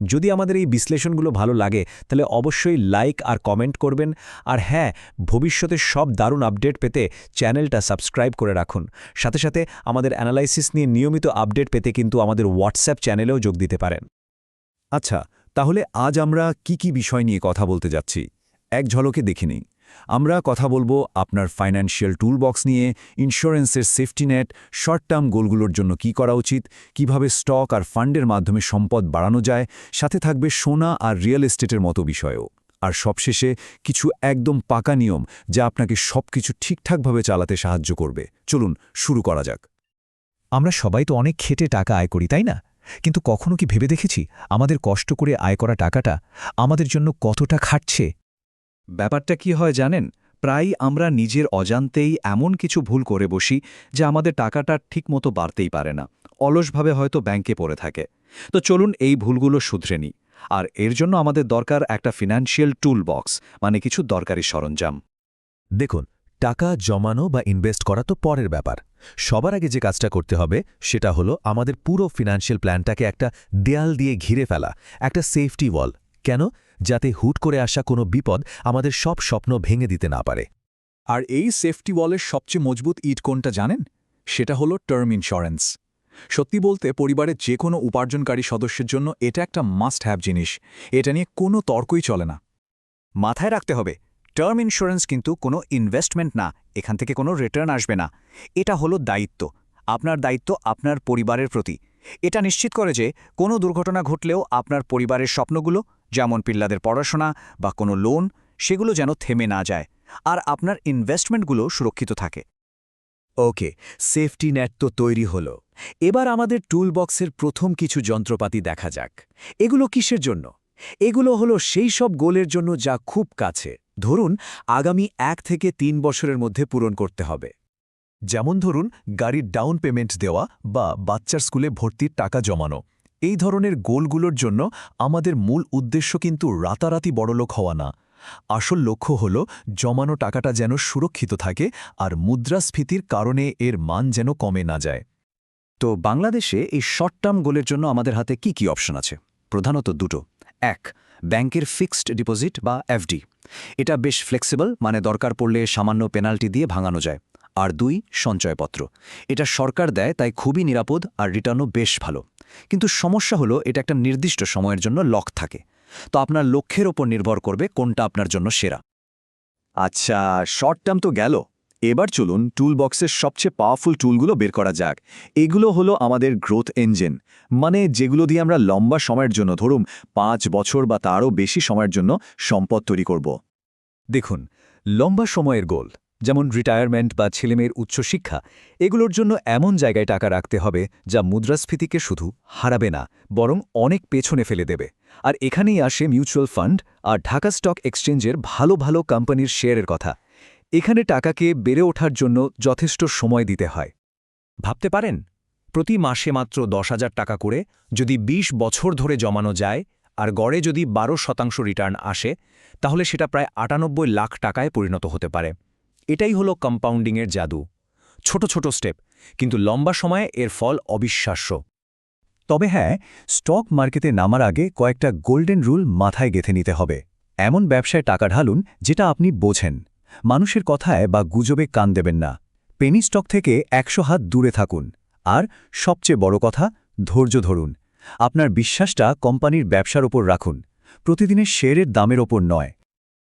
যদি আমাদের এই বিশ্লেষণগুলো ভালো লাগে, তাহলে অবশ্যই লাইক আর কমেন্ট করবেন। আর হ্যাঁ ভবিষ্যতে সব দারুণ আপডেট পেতে চ্যানেলটা সাবস্ক্রাইব করে রাখুন। সাথে সাথে আমাদের অ্যানালাইসিস নিয়ে নিয়মিত আপডেট পেতে কিন্তু আমাদের হোয়াটসঅ্যাপ চ্যানেলেও যোগ দিতে পারেন। আচ্ছা তাহলে আজ আমরা কি কি বিষয় নিয়ে কথা বলতে যাচ্ছি? এক ঝলকে দেখিনি আমরা কথা বলব আপনার ফাইন্যান্সিয়াল টুলবক্স নিয়ে ইন্স্যুরেন্সের সেফটি নেট শর্ট টার্ম গোলগুলোর জন্য কি করা উচিত, কীভাবে স্টক আর ফান্ডের মাধ্যমে সম্পদ বাড়ানো যায়, সাথে থাকবে সোনা আর রিয়েল এস্টেটের মতো বিষয়ও। আর সবশেষে কিছু একদম পাকা নিয়ম যা আপনাকে সবকিছু ঠিকঠাকভাবে চালাতে সাহায্য করবে। চলুন, শুরু করা যাক। আমরা সবাই তো অনেক খেটে টাকা আয় করি, তাই না? কিন্তু কখনো কি ভেবে দেখেছি, আমাদের কষ্ট করে আয় করা টাকাটা আমাদের জন্য কতটা খাটছে? ব্যাপারটা কি হয় জানেন? প্রায়ই আমরা নিজের অজান্তেই এমন কিছু ভুল করে বসি যে আমাদের টাকাটা ঠিকমতো বাড়তেই পারে না, অলসভাবে হয়তো ব্যাংকে পড়ে থাকে। তো চলুন এই ভুলগুলো শুধরে নিই। আর এর জন্য আমাদের দরকার একটা ফিনান্সিয়াল টুল বক্স মানে কিছু দরকারি সরঞ্জাম। দেখুন, টাকা জমানো বা ইনভেস্ট করা তো পরের ব্যাপার। সবার আগে যে কাজটা করতে হবে, সেটা হলো আমাদের পুরো ফিনান্সিয়াল প্ল্যানটাকে একটা দেয়াল দিয়ে ঘিরে ফেলা, একটা সেফটি ওয়াল। কেন? যাতে হুট করে আসা কোনো বিপদ আমাদের সব স্বপ্ন ভেঙে দিতে না পারে। আর এই সেফটি ওয়ালের সবচেয়ে মজবুত ইট কোনটা জানেন? সেটা হলো টার্ম ইন্স্যুরেন্স সত্যি বলতে পরিবারের যে কোনো উপার্জনকারী সদস্যের জন্য এটা একটা মাস্ট হ্যাভ জিনিস। এটা নিয়ে কোনো তর্কই চলে না। মাথায় রাখতে হবে টার্ম ইন্স্যুরেন্স কিন্তু কোনো ইনভেস্টমেন্ট না, এখান থেকে কোনো রিটার্ন আসবে না। এটা হলো দায়িত্ব। আপনার দায়িত্ব আপনার পরিবারের প্রতি। এটা নিশ্চিত করে যে কোনো দুর্ঘটনা ঘটলেও আপনার পরিবারের স্বপ্নগুলো যেমন পিল্লাদের পড়াশোনা বা কোনো লোন সেগুলো যেন থেমে না যায় আর আপনার ইনভেস্টমেন্টগুলো সুরক্ষিত থাকে। ওকে সেফটি নেট তো তৈরি হলো। এবার আমাদের টুলবক্সের প্রথম কিছু যন্ত্রপাতি দেখা যাক। এগুলো কিসের জন্য? এগুলো হলো সেই সব গোলের জন্য যা খুব কাছে। ধরুন, আগামী এক থেকে তিন বছরের মধ্যে পূরণ করতে হবে। যেমন ধরুন, গাড়ির ডাউন পেমেন্ট দেওয়া বা বাচ্চার স্কুলে ভর্তির টাকা জমানো। এই ধরনের গোলগুলোর জন্য আমাদের মূল উদ্দেশ্য কিন্তু রাতারাতি বড়লোক হওয়া না। আসল লক্ষ্য হল জমানো টাকাটা যেন সুরক্ষিত থাকে আর মুদ্রাস্ফীতির কারণে এর মান যেন কমে না যায়। তো বাংলাদেশে এই শর্ট টার্ম গোলের জন্য আমাদের হাতে কি কি অপশন আছে? প্রধানত দুটো। এক, ব্যাংকের ফিক্সড ডিপোজিট বা এফডি। এটা বেশ ফ্লেক্সিবল মানে দরকার পড়লে সামান্য পেনাল্টি দিয়ে ভাঙানো যায়। আর দুই, সঞ্চয়পত্র। এটা সরকার দেয়, তাই খুবই নিরাপদ আর রিটার্নও বেশ ভালো। কিন্তু সমস্যা হলো, এটা একটা নির্দিষ্ট সময়ের জন্য লক থাকে। তো আপনার লক্ষ্যের ওপর নির্ভর করবে কোনটা আপনার জন্য সেরা। আচ্ছা শর্ট টার্ম তো গেল। এবার চলুন টুল বক্সের সবচেয়ে পাওয়ারফুল টুলগুলো বের করা যাক। এগুলো হলো আমাদের গ্রোথ ইঞ্জিন মানে যেগুলো দিয়ে আমরা লম্বা সময়ের জন্য, ধরুন পাঁচ বছর বা তারও বেশি সময়ের জন্য সম্পদ তৈরি করব। দেখুন, লম্বা সময়ের গোল যেমন রিটায়ারমেন্ট বা ছেলেমেয়ের উচ্চশিক্ষা, এগুলোর জন্য এমন জায়গায় টাকা রাখতে হবে যা মুদ্রাস্ফীতিকে শুধু হারাবে না, বরং অনেক পেছনে ফেলে দেবে। আর এখানেই আসে মিউচুয়াল ফান্ড আর ঢাকা স্টক এক্সচেঞ্জের ভালো ভালো কোম্পানির শেয়ারের কথা। এখানে টাকাকে বেড়ে ওঠার জন্য যথেষ্ট সময় দিতে হয়। ভাবতে পারেন? প্রতি মাসে মাত্র দশ হাজার টাকা করে যদি ২০ বছর ধরে জমানো যায় আর গড়ে যদি বারো শতাংশ রিটার্ন আসে, তাহলে সেটা প্রায় আটানব্বই লাখ টাকায় পরিণত হতে পারে। এটাই হলো কম্পাউন্ডিংয়ের জাদু। ছোট ছোট স্টেপ কিন্তু লম্বা সময়ে এর ফল অবিশ্বাস্য। তবে হ্যাঁ স্টক মার্কেটে নামার আগে কয়েকটা গোল্ডেন রুল মাথায় গেঁথে নিতে হবে। এমন ব্যবসায় টাকা ঢালুন যেটা আপনি বোঝেন। মানুষের কথায় বা গুজবে কান দেবেন না। পেনি স্টক থেকে একশো হাত দূরে থাকুন। আর সবচেয়ে বড় কথা, ধৈর্য ধরুন। আপনার বিশ্বাসটা কোম্পানির ব্যবসার ওপর রাখুন। প্রতিদিনের শেয়ারের দামের ওপর নয়।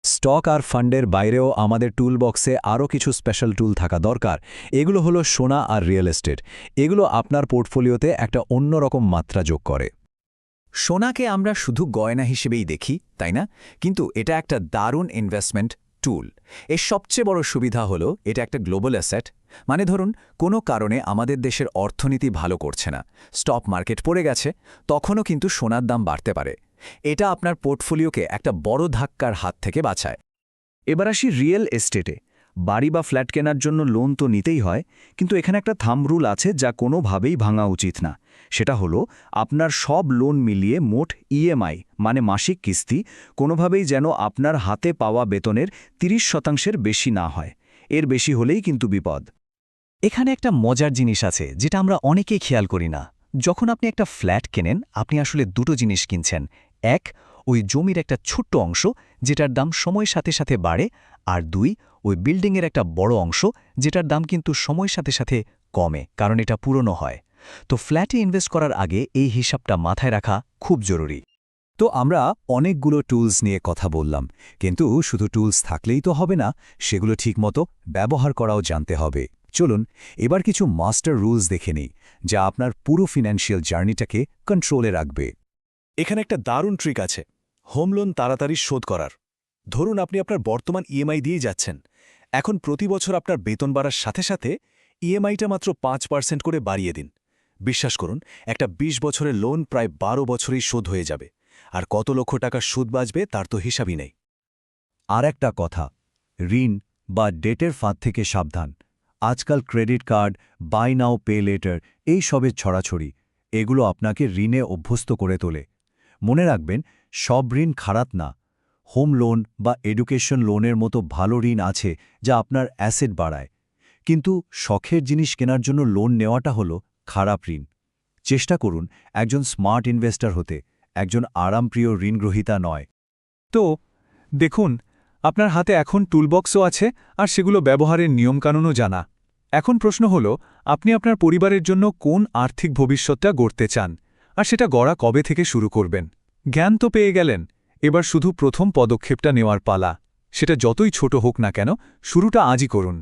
স্টক আর ফান্ডের বাইরেও আমাদের টুল বক্সে আরও কিছু স্পেশাল টুল থাকা দরকার। এগুলো হলো সোনা আর রিয়েল এস্টেট। এগুলো আপনার পোর্টফোলিওতে একটা অন্যরকম মাত্রা যোগ করে। সোনাকে আমরা শুধু গয়না হিসেবেই দেখি, তাই না? কিন্তু এটা একটা দারুণ ইনভেস্টমেন্ট টুল এর সবচেয়ে বড় সুবিধা হলো, এটা একটা গ্লোবাল অ্যাসেট মানে ধরুন, কোনো কারণে আমাদের দেশের অর্থনীতি ভালো করছে না। স্টক মার্কেট পড়ে গেছে, তখনও কিন্তু সোনার দাম বাড়তে পারে। এটা আপনার পোর্টফোলিওকে একটা বড় ধাক্কার হাত থেকে বাঁচায়। এবার আসি রিয়েল এস্টেটে। বাড়ি বা ফ্ল্যাট কেনার জন্য লোন তো নিতেই হয়, কিন্তু এখানে একটা থাম রুল আছে যা কোনোভাবেই ভাঙা উচিত না। সেটা হলো, আপনার সব লোন মিলিয়ে মোট ইএমআই মানে মাসিক কিস্তি, কোনোভাবেই যেন আপনার হাতে পাওয়া বেতনের ৩০ শতাংশের বেশি না হয়। এর বেশি হলেই কিন্তু বিপদ। এখানে একটা মজার জিনিস আছে, যেটা আমরা অনেকেই খেয়াল করি না। যখন আপনি একটা ফ্ল্যাট কেনেন, আপনি আসলে দুটো জিনিস কিনছেন এক, ওই জমির একটা ছোট্ট অংশ যেটার দাম সময়ের সাথে সাথে বাড়ে, আর দুই, ওই বিল্ডিংয়ের একটা বড় অংশ যেটার দাম কিন্তু সময়ের সাথে সাথে কমে, কারণ এটা পুরনো হয়। তো ফ্ল্যাটে ইনভেস্ট করার আগে এই হিসাবটা মাথায় রাখা খুব জরুরি। তো আমরা অনেকগুলো টুলস নিয়ে কথা বললাম, কিন্তু শুধু টুলস থাকলেই তো হবে না, সেগুলো ঠিকমতো ব্যবহার করাও জানতে হবে। চলুন, এবার কিছু মাস্টার রুলস দেখে নিই, যা আপনার পুরো ফিনান্সিয়াল জার্নিটাকে কন্ট্রোলে রাখবে। এখানে একটা দারুণ ট্রিক আছে। হোম লোন তাড়াতাড়ি শোধ করার। ধরুন আপনি আপনার বর্তমান ইএমআই দিয়ে যাচ্ছেন। এখন প্রতি বছর আপনার বেতন বাড়ার সাথে সাথে ইএমআইটা মাত্র পাঁচ পার্সেন্ট করে বাড়িয়ে দিন। বিশ্বাস করুন, একটা ২০ বছরের লোন প্রায় বারো বছরেই শোধ হয়ে যাবে। আর কত লক্ষ টাকা সুদ বাঁচবে তার তো হিসাবই নেই। আর একটা কথা, ঋণ বা ডেটের ফাঁদ থেকে সাবধান। আজকাল credit card buy now pay later এই সবের ছড়াছড়ি, এগুলো আপনাকে ঋণে অভ্যস্ত করে তোলে। মনে রাখবেন, সব ঋণ খারাপ না। হোম লোন বা এডুকেশন লোনের মতো ভালো ঋণ আছে যা আপনার অ্যাসেট বাড়ায়। কিন্তু শখের জিনিস কেনার জন্য লোন নেওয়াটা হলো খারাপ ঋণ। চেষ্টা করুন, একজন স্মার্ট ইনভেস্টর হতে, একজন আরামপ্রিয় ঋণগ্রহীতা নয়। তো, দেখুন, আপনার হাতে এখন টুলবক্সও আছে আর সেগুলো ব্যবহারের নিয়মকানুনও জানা। এখন প্রশ্ন হল, আপনি আপনার পরিবারের জন্য কোন আর্থিক ভবিষ্যৎটা গড়তে চান? আর সেটা গড়া কবে থেকে শুরু করবেন? জ্ঞান তো পেয়ে গেলেন, এবার শুধু প্রথম পদক্ষেপটা নেওয়ার পালা। সেটা যতই ছোট হোক না কেন, শুরুটা আজই করুন।